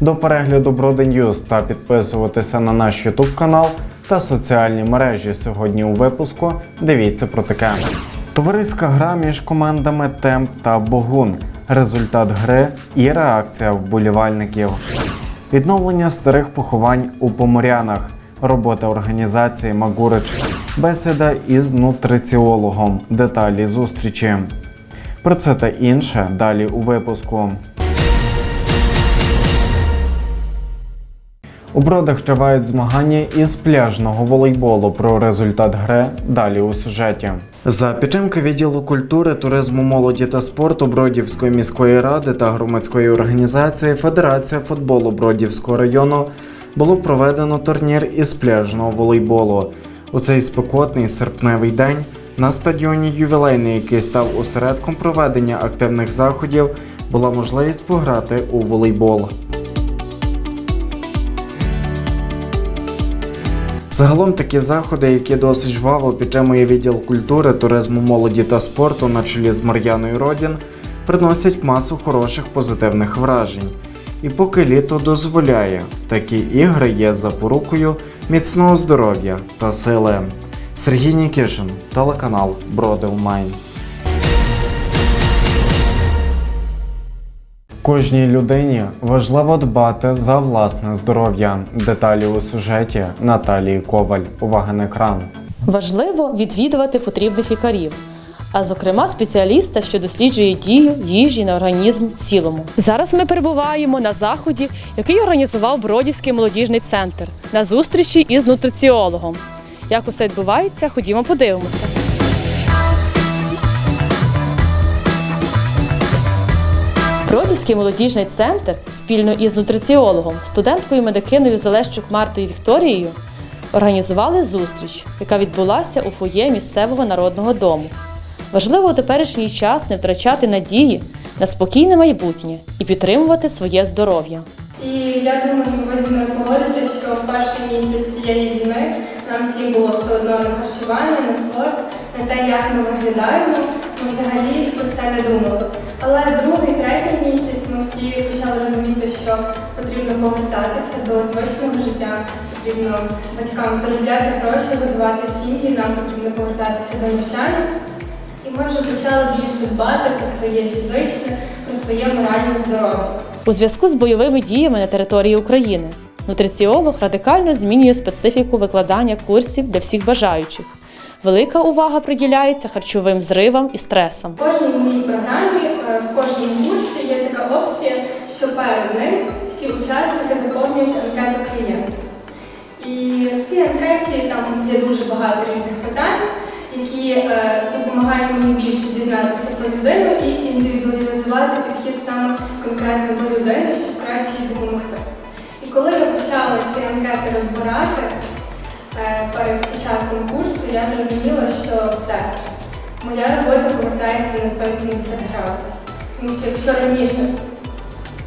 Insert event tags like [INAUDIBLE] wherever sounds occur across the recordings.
до перегляду Броди Ньюз та підписуватися на наш Ютуб канал та соціальні мережі. Сьогодні у випуску дивіться про таке. Товариська гра між командами Темп та Богун. Результат гри і реакція вболівальників. Відновлення старих поховань у Поморянах. Робота організації Магурич. Бесіда із нутриціологом. Деталі зустрічі. Про це та інше далі у випуску. У бродах тривають змагання із пляжного волейболу. Про результат гри далі у сюжеті. За підтримки відділу культури, туризму, молоді та спорту Бродівської міської ради та громадської організації Федерація футболу Бродівського району було проведено турнір із пляжного волейболу. У цей спекотний серпневий день на стадіоні ювілейний, який став осередком проведення активних заходів, була можливість пограти у волейбол. Загалом такі заходи, які досить жваво підтримує відділ культури, туризму, молоді та спорту на чолі з Мар'яною Родін, приносять масу хороших позитивних вражень. І поки літо дозволяє, такі ігри є запорукою міцного здоров'я та сили. Сергій Нікішин, телеканал Броди Кожній людині важливо дбати за власне здоров'я. Деталі у сюжеті Наталії Коваль. Увага на екран. Важливо відвідувати потрібних лікарів, а зокрема спеціаліста, що досліджує дію їжі на організм цілому. Зараз ми перебуваємо на заході, який організував Бродівський молодіжний центр на зустрічі із нутриціологом. Як усе відбувається, ходімо подивимося. Бродівський молодіжний центр спільно із нутриціологом, студенткою медикиною Залещук Мартою Вікторією організували зустріч, яка відбулася у фоє місцевого народного дому. Важливо у теперішній час не втрачати надії на спокійне майбутнє і підтримувати своє здоров'я. І я думаю, ви зі мною погодитесь, що в перший місяць цієї війни нам всім було все одно на харчування, на спорт, на те, як ми виглядаємо. Ми взагалі про це не думали. Але другий, третій місяць ми всі почали розуміти, що потрібно повертатися до звичного життя, потрібно батькам заробляти гроші, годувати сім'ї, нам потрібно повертатися до навчання. І ми вже почали більше дбати про своє фізичне, про своє моральне здоров'я. У зв'язку з бойовими діями на території України нутриціолог радикально змінює специфіку викладання курсів для всіх бажаючих. Велика увага приділяється харчовим зривам і стресам. В кожній моїй програмі, в кожному курсі є така опція, що перед ним всі учасники заповнюють анкету клієнта. І в цій анкеті там є дуже багато різних питань, які е, допомагають мені більше дізнатися про людину і індивідуалізувати підхід саме конкретно до людини, щоб краще їй допомогти. І коли я почала ці анкети розбирати е, перед початком курсу, я зрозуміла, що все, моя робота повертається на 180 градусів. Тому що якщо раніше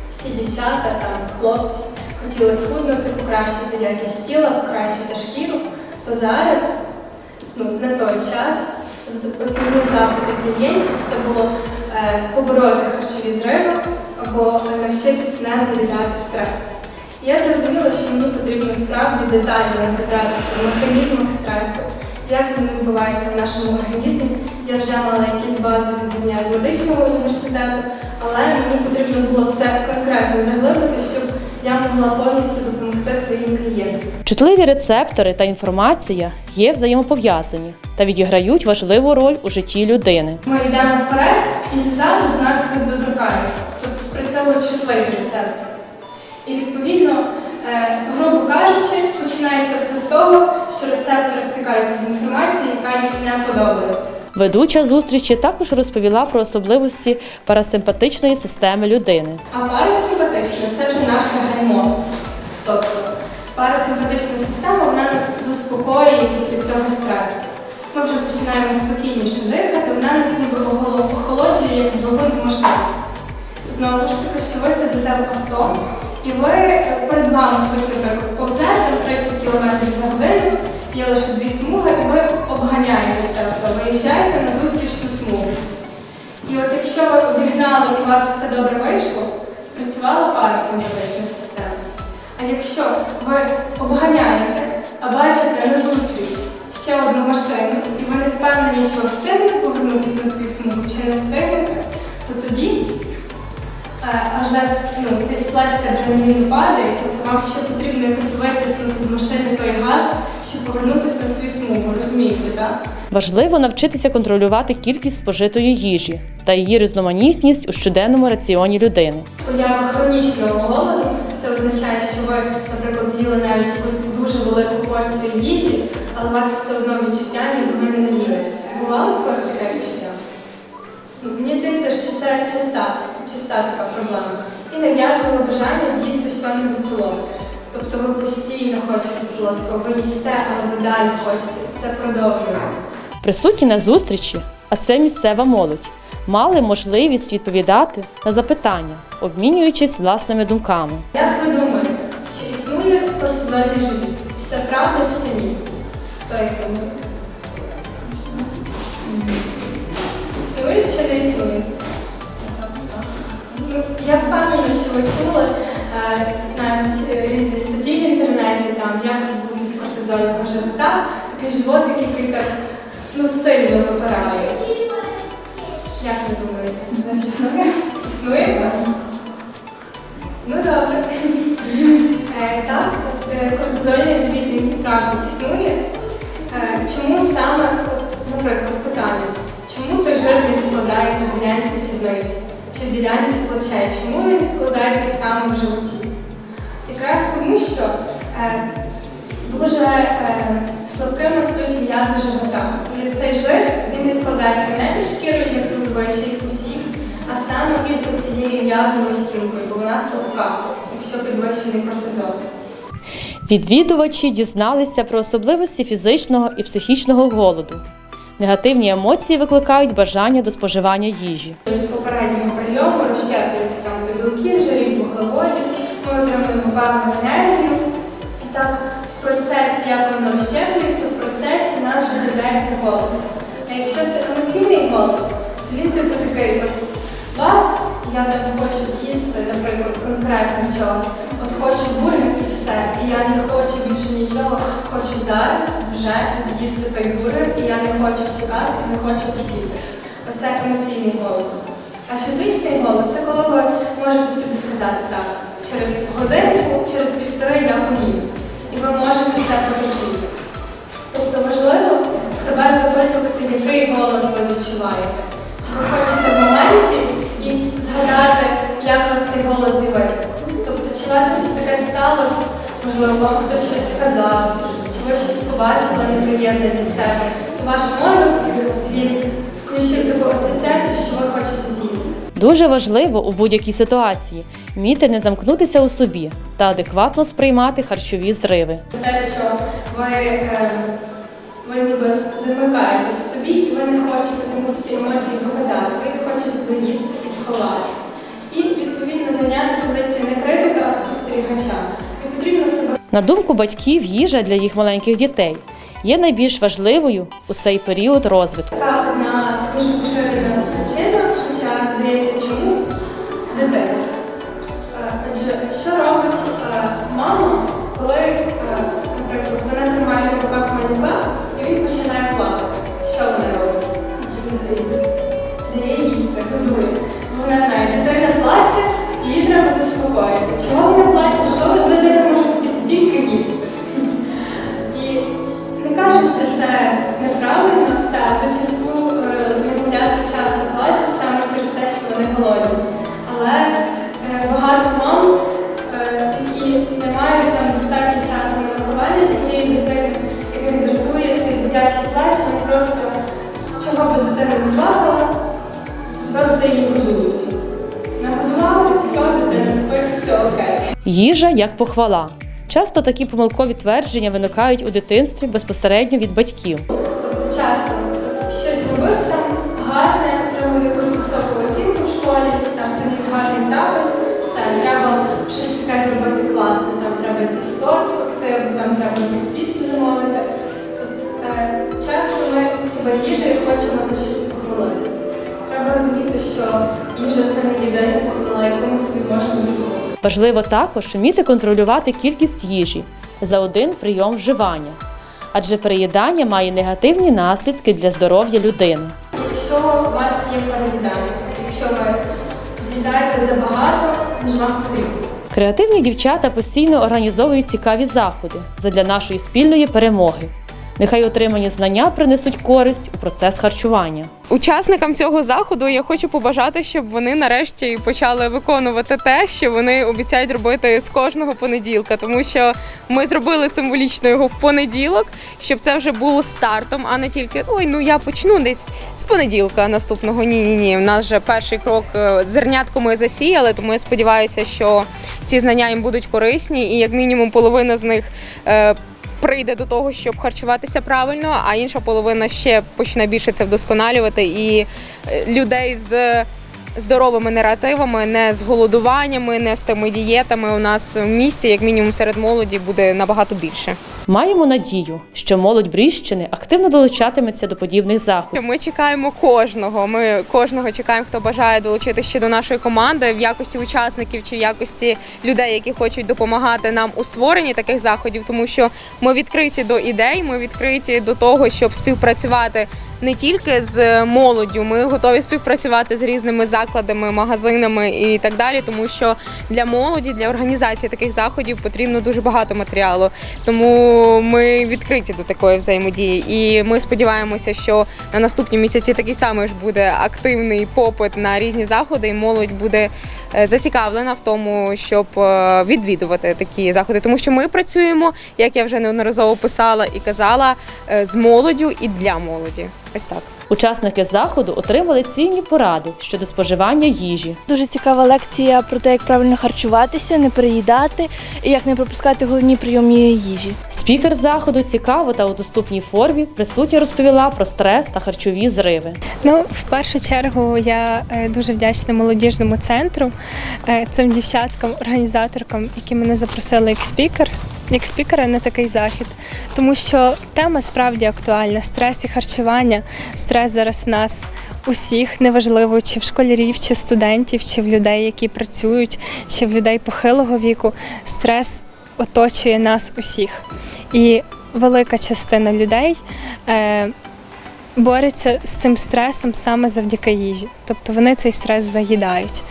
всі дівчата, там, хлопці хотіли схуднути, покращити якість тіла, покращити шкіру, то зараз, ну, на той час, основні запити клієнтів це було е, побороти харчові зриви або навчитись не заділяти стрес. Я зрозуміла, що мені потрібно справді детально розібратися в механізмах стресу, як він відбувається в нашому організмі. Я вже мала якісь базові знання з медичного університету, але мені потрібно було в це конкретно заглибити, щоб я могла повністю допомогти своїм клієнтам. Чутливі рецептори та інформація є взаємопов'язані та відіграють важливу роль у житті людини. Ми йдемо вперед і ззаду до нас хтось доторкається, тобто спрацьовують чутливі рецептори. І відповідно, грубо кажучи, починається все з того, що рецептори стикаються з інформацією, яка їм не подобається. Ведуча зустрічі також розповіла про особливості парасимпатичної системи людини. А парасимпатичне це вже наше гормон. Тобто парасимпатична система нас заспокоює після цього стресу. Ми вже починаємо спокійніше дихати, вона нас ніби охолоджує, як в машині. Знову ж таки, що ви сидите в авто, і ви е, перед вами хтось, наприклад, повзе там 30 км за годину, є лише дві смуги, і ви обганяєте це авто, виїжджаєте на зустрічну смугу. І от якщо ви обігнали і у вас все добре вийшло, спрацювала парасимпатична система. А якщо ви обганяєте, а бачите назустріч ще одну машину, і ви не впевнені, чи ви встигнете повернутися на свою смугу, чи не встигнете, е, аж ну, цей сплеск адреналіну падає, тобто вам ще потрібно якось витиснути з машини той газ, щоб повернутися на свою смугу, розумієте, так? Важливо навчитися контролювати кількість спожитої їжі та її різноманітність у щоденному раціоні людини. Поява хронічного голоду це означає, що ви, наприклад, з'їли навіть якусь дуже велику порцію їжі, але у вас все одно відчуття, ніби не наїлися. Бувало в когось таке відчуття? Мені здається, що це часта, часта така проблема. І нав'язливе бажання з'їсти щось солодке. Тобто ви постійно хочете солодкого, ви їсте, але ви далі хочете. Це продовжується. Присутні на зустрічі, а це місцева молодь, мали можливість відповідати на запитання, обмінюючись власними думками. Як ви думаєте, чи існує кортизольний живіт? Чи це правда, чи це ні? Хто як думає? Існує чи не існує? Я впевнена, що ви чули е, навіть різні статті в інтернеті, там, як позбутися кортизольного живота, такий животик, який так ну, сильно випирає. Як ви думаєте? Значить, існує? Ну добре. Е, Так, е, кортизольний живіт він справді існує. Чому саме, от, наприклад, питання, чому той жир не відкладається в ділянці сідниці чи ділянці плечей? Чому він відкладається саме в животі? Якраз тому, що е, дуже е, слабкими стають м'язи живота. І цей жир він відкладається не під шкірою, як зазвичай у всіх, а саме під оцією м'язовою стінкою, бо вона слабка, якщо підвищений кортизол. Відвідувачі дізналися про особливості фізичного і психічного голоду. Негативні емоції викликають бажання до споживання їжі. З попереднього прийому розщеплюється там до білків, жирів, вуглеводів, ми отримуємо певну енергію. І так, в процесі, як воно розщеплюється, в процесі нас з'являється голод. А якщо це емоційний голод, то він типу такий от бац, я так хочу з'їсти, наприклад, конкретно чогось. От хочу бургер і все. І я не хочу більше нічого, хочу зараз вже з'їсти той бургер, і я не хочу чекати, не хочу терпіти. Оце емоційний голод. А фізичний голод це коли ви можете собі сказати так, через годинку, через півтори я поїм. І ви можете це потерпіти. Тобто важливо себе запитувати, який голод ви відчуваєте. Чи ви хочете в моменті і згадати, як цей голод з'явився. Тобто, чи вас щось таке сталося, можливо, вам хтось щось сказав, чи ви щось побачили неприємне для себе. Ваш мозок він включив таку асоціацію, що ви хочете з'їсти. Дуже важливо у будь-якій ситуації вміти не замкнутися у собі та адекватно сприймати харчові зриви. Те, що ви, е, ви ніби замикаєтесь у собі, і ви не хочете комусь ці емоції показати, хочете і сховати. І відповідно зайняти позицію не критика, а спостерігача. І потрібно себе На думку батьків, їжа для їх маленьких дітей є найбільш важливою у цей період розвитку. така одна дуже багато мам, е, які не мають там достатньо часу на виховання цієї дитини, яких дратує цей дитячий плач, вони просто чого би дитина не плакала, просто її годують. Нагодували, все, дитина спить, все окей. Їжа як похвала. Часто такі помилкові твердження виникають у дитинстві безпосередньо від батьків. Тобто часто от щось зробив там гарне, отримав якусь високу оцінку в школі, чи там гарний табель, торт спекти, або там треба якусь піцу замовити. От, е, часто ми себе їжею хочемо за щось похвалити. Треба розуміти, що їжа це не єдина похвала, яку ми собі можемо дозволити. Важливо також вміти контролювати кількість їжі за один прийом вживання, адже переїдання має негативні наслідки для здоров'я людини. Якщо у вас є переїдання, якщо ви з'їдаєте забагато, ніж вам потрібно. Креативні дівчата постійно організовують цікаві заходи задля нашої спільної перемоги. Нехай отримані знання принесуть користь у процес харчування. Учасникам цього заходу я хочу побажати, щоб вони нарешті почали виконувати те, що вони обіцяють робити з кожного понеділка, тому що ми зробили символічно його в понеділок, щоб це вже було стартом, а не тільки ой, ну я почну десь з понеділка наступного. Ні, ні, ні. У нас вже перший крок е, зернятко ми засіяли, тому я сподіваюся, що ці знання їм будуть корисні, і як мінімум половина з них. Е, Прийде до того, щоб харчуватися правильно, а інша половина ще почне більше це вдосконалювати і е, людей з здоровими наративами, не з голодуваннями, не з тими дієтами у нас в місті, як мінімум серед молоді, буде набагато більше. Маємо надію, що молодь Бріщини активно долучатиметься до подібних заходів. Ми чекаємо кожного. Ми кожного чекаємо, хто бажає долучитися ще до нашої команди в якості учасників чи в якості людей, які хочуть допомагати нам у створенні таких заходів, тому що ми відкриті до ідей, ми відкриті до того, щоб співпрацювати. Не тільки з молоддю, ми готові співпрацювати з різними закладами, магазинами і так далі, тому що для молоді, для організації таких заходів потрібно дуже багато матеріалу. Тому ми відкриті до такої взаємодії. І ми сподіваємося, що на наступні місяці такий самий ж буде активний попит на різні заходи, і молодь буде е, зацікавлена в тому, щоб е, відвідувати такі заходи. Тому що ми працюємо, як я вже неодноразово писала і казала, е, з молоддю і для молоді. Ось так. Учасники заходу отримали цінні поради щодо споживання їжі. Дуже цікава лекція про те, як правильно харчуватися, не переїдати і як не пропускати головні прийоми їжі. Спікер заходу цікаво та у доступній формі присутня розповіла про стрес та харчові зриви. Ну, в першу чергу я е, дуже вдячна молодіжному центру, е, цим дівчаткам, організаторкам, які мене запросили як спікер, як спікера на такий захід. Тому що тема справді актуальна. Стрес і харчування. Стрес зараз в нас усіх, неважливо, чи в школярів, чи студентів, чи в людей, які працюють, чи в людей похилого віку. Стрес оточує нас усіх. І велика частина людей. Е, борються з цим стресом саме завдяки їжі. Тобто вони цей стрес заїдають.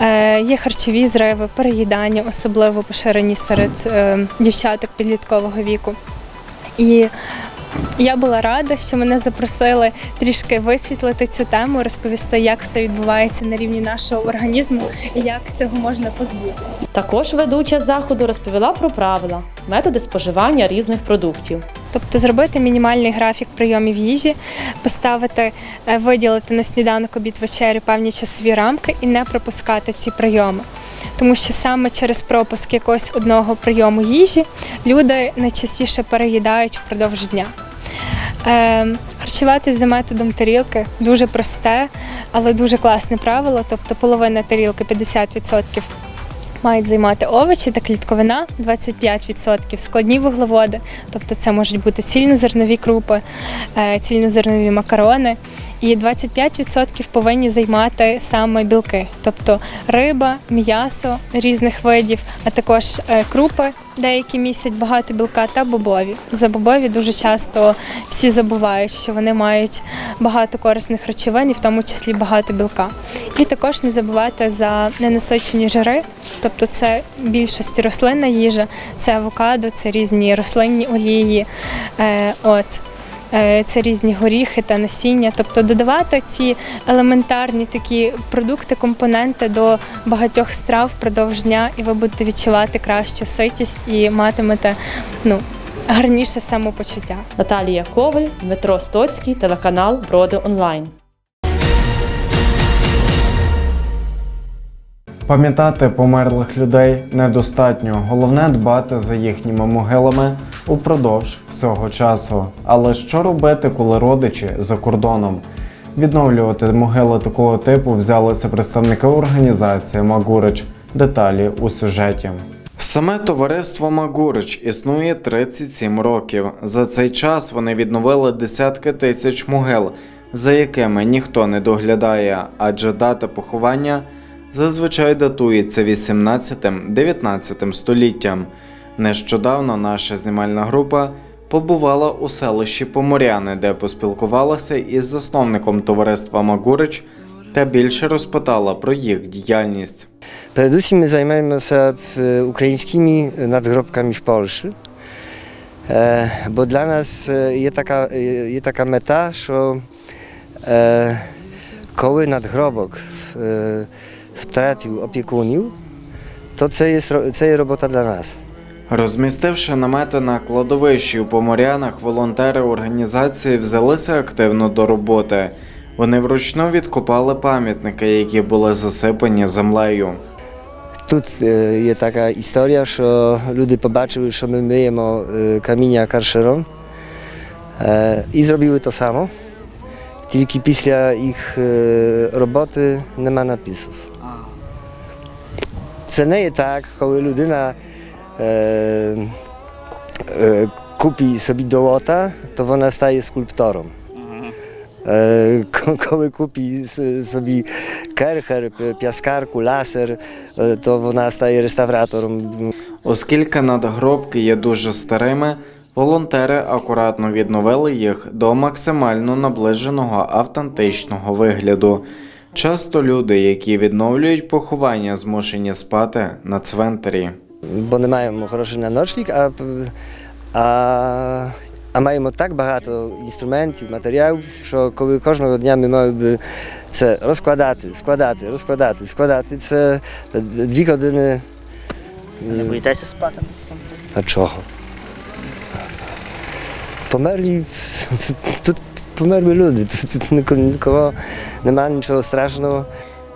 Е, є харчові зриви, переїдання, особливо поширені серед е, дівчаток підліткового віку. І я була рада, що мене запросили трішки висвітлити цю тему, розповісти, як все відбувається на рівні нашого організму і як цього можна позбутися. Також ведуча заходу розповіла про правила, методи споживання різних продуктів. Тобто зробити мінімальний графік прийомів їжі, поставити, е, виділити на сніданок обід вечерю певні часові рамки і не пропускати ці прийоми. Тому що саме через пропуск якогось одного прийому їжі люди найчастіше переїдають впродовж дня. Е, харчуватись за методом тарілки дуже просте, але дуже класне правило. Тобто половина тарілки 50% мають займати овочі та клітковина, 25% складні вуглеводи, тобто це можуть бути цільнозернові крупи, е, цільнозернові макарони. І 25% повинні займати саме білки, тобто риба, м'ясо різних видів, а також е, крупи, деякі місяць багато білка та бобові. За бобові дуже часто всі забувають, що вони мають багато корисних речовин, і в тому числі багато білка. І також не забувати за ненасичені жири, тобто це більшість рослинна їжа, це авокадо, це різні рослинні олії. Е, от. Е, Це різні горіхи та насіння, тобто додавати ці елементарні такі продукти, компоненти до багатьох страв впродовж дня, і ви будете відчувати кращу ситість і матимете ну, гарніше самопочуття. Наталія Коваль, Дмитро Стоцький, телеканал Броди Онлайн. Пам'ятати померлих людей недостатньо. Головне дбати за їхніми могилами упродовж всього часу. Але що робити, коли родичі за кордоном? Відновлювати могили такого типу взялися представники організації Магурич. Деталі у сюжеті. Саме товариство Магурич існує 37 років. За цей час вони відновили десятки тисяч могил, за якими ніхто не доглядає, адже дата поховання зазвичай датується 18-19 століттям. Нещодавно наша знімальна група побувала у селищі Поморяни, де поспілкувалася із засновником товариства Магурич та більше розпитала про їх діяльність. Передусім ми займаємося е, українськими надгробками в Польщі. Е, Бо для нас е, є така, є така мета, що коли надгробок втратив опікунів, то це є, це є робота для нас. Розмістивши намети на кладовищі у Поморянах, волонтери організації взялися активно до роботи. Вони вручну відкопали пам'ятники, які були засипані землею. Тут е, є така історія, що люди побачили, що ми миємо е, каміння каршером е, і зробили то само. Тільки після їх роботи нема написів. Це не є так, коли людина е, е, купить собі долота, то вона стає скульптором. Е, ко- Коли с- собі керхер, п- піаскарку, ласер, е, то вона стає реставратором. Оскільки надгробки є дуже старими, волонтери акуратно відновили їх до максимально наближеного автентичного вигляду. Часто люди, які відновлюють поховання, змушені спати на цвинтарі. Бо не маємо грошей на ночлік, а, а, а маємо так багато інструментів, матеріалів, що коли кожного дня ми мали би це розкладати, складати, розкладати, складати, це дві години. Не боїтеся спати на цвинтарі? А чого? Померлі. Тут померли люди. [LAUGHS] Тут нікого, немає нічого страшного.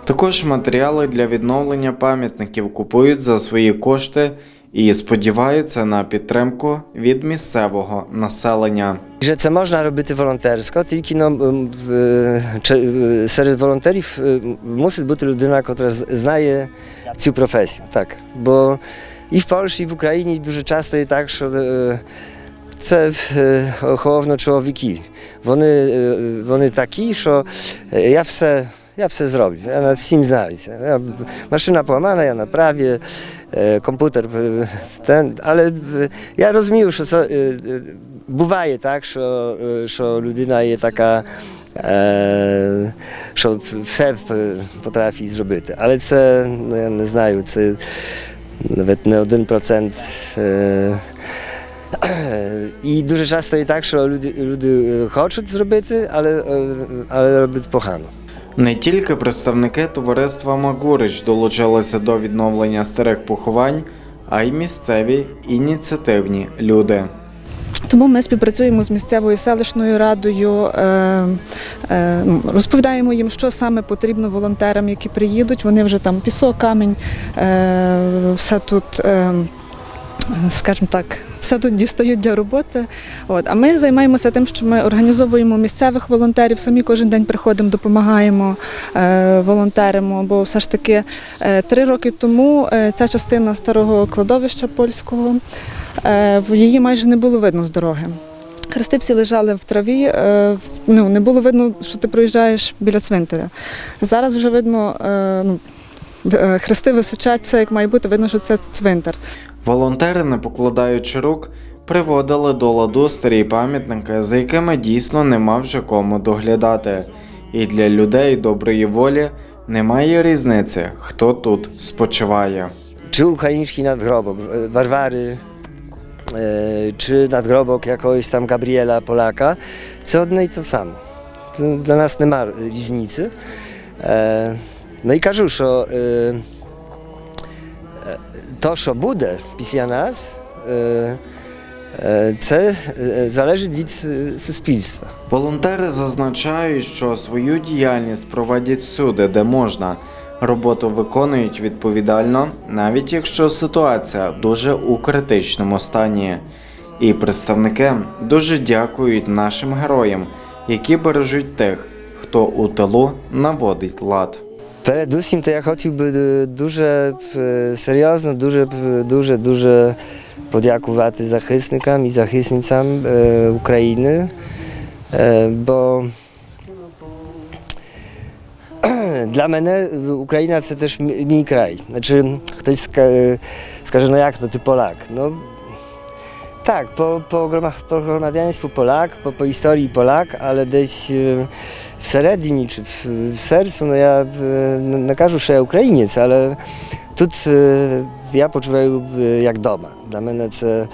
Також матеріали для відновлення пам'ятників купують за свої кошти і сподіваються на підтримку від місцевого населення. Że це можна робити волонтерсько, тільки ну, серед волонтерів е, мусить бути людина, яка знає цю професію. Так. Бо і в Польщі, і в Україні дуже часто є так, що це е, головно чоловіки. Вони, е, вони такі, що е, я все. Ja все зроблю, я на всім знаюся. Я, машина поламана, я направię, е, комп'ютер е, ten, але е, я розумію, що це, е, е, буває так, що, е, що людина є така, е, що все е, поtrafi зробити. Але це, ну, я не знаю, це навіть не один процент. І дуже часто є так, що люди, люди е, хочуть зробити, але, е, але роблять погано. Не тільки представники товариства Магурич долучилися до відновлення старих поховань, а й місцеві ініціативні люди. Тому ми співпрацюємо з місцевою селищною радою, е, розповідаємо їм, що саме потрібно волонтерам, які приїдуть. Вони вже там пісок, камінь, все тут. Скажімо так, все тут дістають для роботи. От. А ми займаємося тим, що ми організовуємо місцевих волонтерів, самі кожен день приходимо, допомагаємо, е, волонтеримо. Бо все ж таки е, три роки тому е, ця частина старого кладовища польського Її майже не було видно з дороги. Хрести всі лежали в траві, ну, не було видно, що ти проїжджаєш біля цвинтаря. Зараз вже видно, ну, хрести височать, все як має бути, видно, що це цвинтар. Волонтери, не покладаючи рук, приводили до ладу старі пам'ятники, за якими дійсно нема вже кому доглядати. І для людей доброї волі немає різниці, хто тут спочиває. ukraiński nadgrobok e, Warwary, e, czy nadgrobok jakiegoś tam Gabriela Polaka, це одне і те саме. Для нас нема різниці. Е, Ну і кажу, що е, е, то, що буде після нас, е, е, це е, залежить від суспільства. Волонтери зазначають, що свою діяльність проводять всюди, де можна, Роботу виконують відповідально, навіть якщо ситуація дуже у критичному стані. І представники дуже дякують нашим героям, які бережуть тих, хто у тилу наводить лад. Передусім, то я хотів би е, дуже е, серйозно, дуже, е, дуже, дуже подякувати захисникам і захисницям е, України, е, бо для мене Україна це теж мій мій край. Значить, хтось ска- скаже, no jak to ty Polak? No, tak, po, po, po gromadieństwu Polak, po, po historii Polak, ale dесь e, всередині чи в, в серцю, ну я е, не кажу, що я українець, але тут я почуваю як вдома. Для мене це.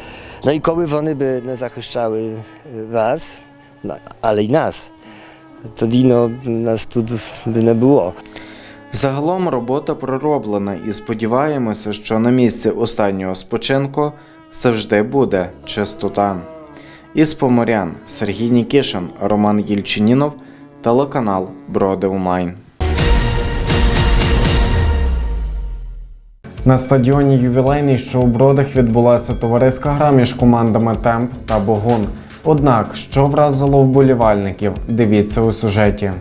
Ну і коли вони би не захищали вас, але й нас, тоді ну, нас тут би не було. Загалом робота пророблена і сподіваємося, що на місці останнього спочинку завжди буде чистота. Із Поморян Сергій Нікішин, Роман Єльчинінов, телеканал Броди Онлайн. На стадіоні ювілейний, що у Бродах відбулася товариська гра між командами Темп та Богун. Однак, що вразило вболівальників, дивіться у сюжеті.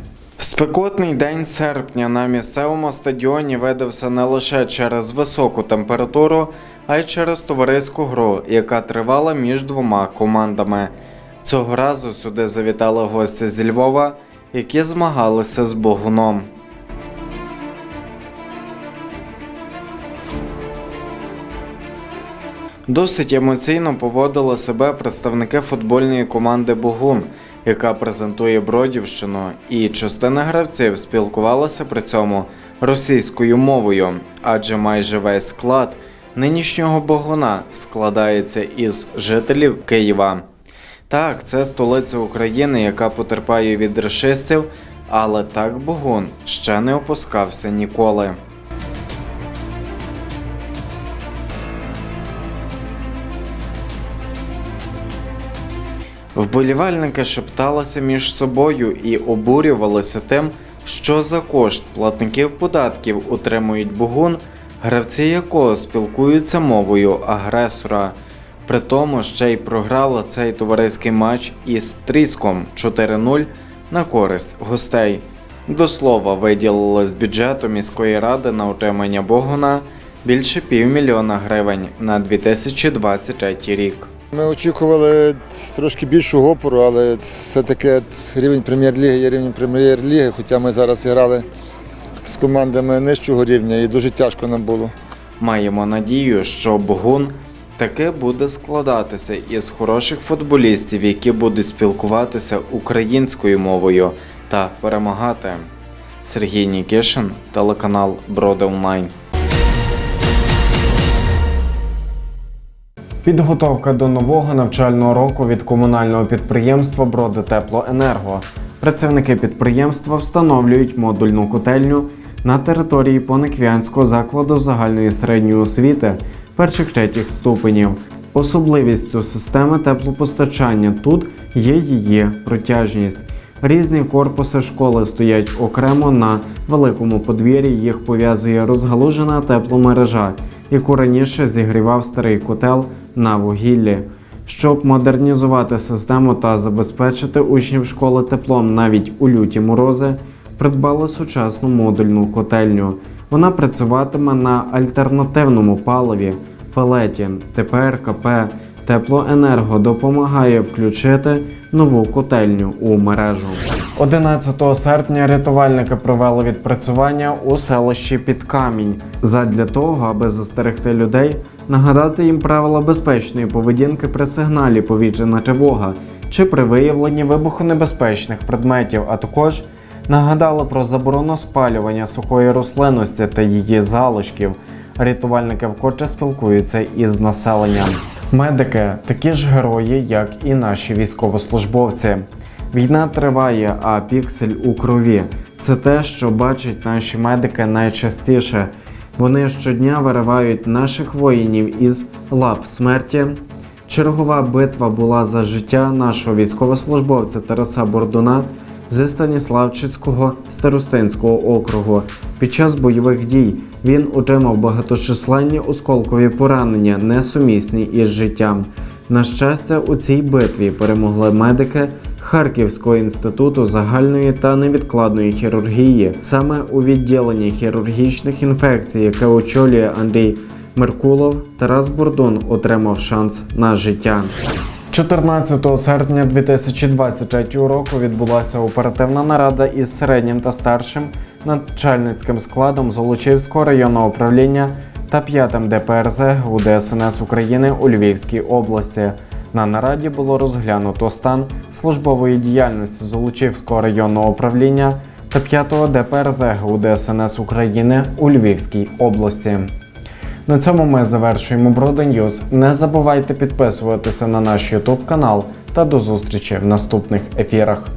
Спекотний день серпня на місцевому стадіоні видався не лише через високу температуру, а й через товариську гру, яка тривала між двома командами. Цього разу сюди завітали гості зі Львова, які змагалися з Богуном. Досить емоційно поводили себе представники футбольної команди Богун, яка презентує Бродівщину, і частина гравців спілкувалася при цьому російською мовою, адже майже весь склад нинішнього Богуна складається із жителів Києва. Так, це столиця України, яка потерпає від рашистів, але так Богун ще не опускався ніколи. Вболівальники шепталися між собою і обурювалися тим, що за кошт платників податків утримують Бугун, гравці якого спілкуються мовою агресора. При тому ще й програли цей товариський матч із тріском 4-0 на користь гостей. До слова, виділили з бюджету міської ради на утримання Богуна більше півмільйона гривень на 2023 рік. Ми очікували трошки більшого опору, але все-таки рівень прем'єр-ліги є рівень прем'єр-ліги, хоча ми зараз грали з командами нижчого рівня і дуже тяжко нам було. Маємо надію, що Богун таки буде складатися із хороших футболістів, які будуть спілкуватися українською мовою та перемагати. Сергій Нікішин, телеканал Броди Онлайн. Підготовка до нового навчального року від комунального підприємства Броди Теплоенерго. Працівники підприємства встановлюють модульну котельню на території Пониквянського закладу загальної середньої освіти перших третіх ступенів. Особливістю системи теплопостачання тут є її протяжність. Різні корпуси школи стоять окремо на великому подвір'ї. Їх пов'язує розгалужена тепломережа, яку раніше зігрівав старий котел на вугіллі. Щоб модернізувати систему та забезпечити учнів школи теплом навіть у люті морози, придбали сучасну модульну котельню. Вона працюватиме на альтернативному паливі пелеті. Тепер КП Теплоенерго допомагає включити нову котельню у мережу. 11 серпня рятувальники провели відпрацювання у селищі Підкамінь задля того, аби застерегти людей, нагадати їм правила безпечної поведінки при сигналі повітряна тривога чи при виявленні вибухонебезпечних предметів, а також нагадали про заборону спалювання сухої рослинності та її залишків. Рятувальники вкотре спілкуються із населенням. Медики такі ж герої, як і наші військовослужбовці. Війна триває, а піксель у крові. Це те, що бачать наші медики найчастіше. Вони щодня виривають наших воїнів із лап смерті. Чергова битва була за життя нашого військовослужбовця Тараса Бордуна. Зі Станіславчицького старостинського округу. Під час бойових дій він отримав багаточисленні осколкові поранення, несумісні із життям. На щастя, у цій битві перемогли медики Харківського інституту загальної та невідкладної хірургії, саме у відділенні хірургічних інфекцій, яке очолює Андрій Меркулов, Тарас Бурдун отримав шанс на життя. 14 серпня 2023 року відбулася оперативна нарада із середнім та старшим начальницьким складом Золочівського районного управління та 5 ДПРЗ УДСНС України у Львівській області. На нараді було розглянуто стан службової діяльності Золочівського районного управління та 5 ДПРЗ УДСНС України у Львівській області. На цьому ми завершуємо Броди News. Не забувайте підписуватися на наш YouTube канал та до зустрічі в наступних ефірах.